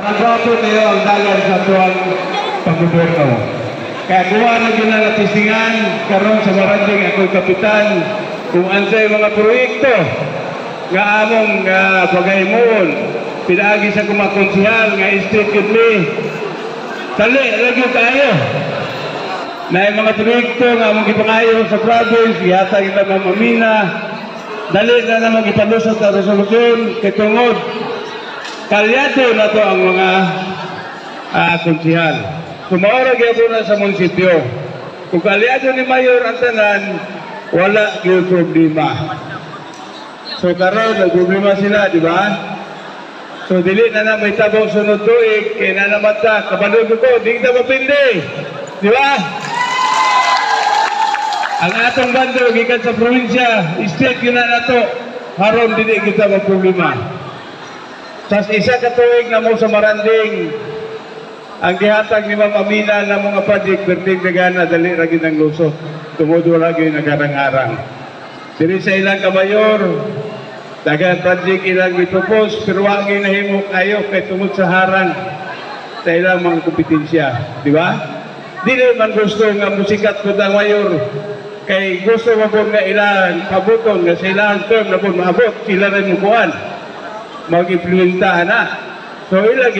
Para gwapo tayo ang dalan sa tuwang paggoberno. Kaya kuha na yun na natisingan, karon sa Maranding ako'y kapitan, kung ansay mga proyekto nga among uh, pagaymoon, pinaagi sa kumakonsihal nga street kidney. Dali, lagi tayo. Na yung mga proyekto nga among gipangayo sa province, yata kita mamamina, dali na naman ipalusot ang resolusyon kay tungod kalyado na to ang mga uh, konsihal. Kumaura gyapon na sa munisipyo. Kung kalyado ni Mayor ang tanan, wala gyud problema. So karon nagproblema sila, di ba? So dili na na may tabong sunod tuig, kaya na naman ta, kabalog ko, di kita mapindi. Di ba? Ang atong bando, gikan sa probinsya, state yun na nato, haron dili kita problema. Sa isa ka tuig na mo sa Maranding, ang gihatag ni Ma'am Amina na mga project berting dagana dali ra gyud ang lusot. Tungod wala gyud nagarang-arang. Diri sa ilang kabayor, dagan project ilang gipropose pero wa gyud nahimo kayo kay tungod sa harang sa ilang mga kompetensya, di ba? Dili man gusto nga musikat ko ang mayor kay gusto mo nga ilang pabuton nga sa ilang term na po maabot sila rin mo kuhan mag-implementahan na. So ilang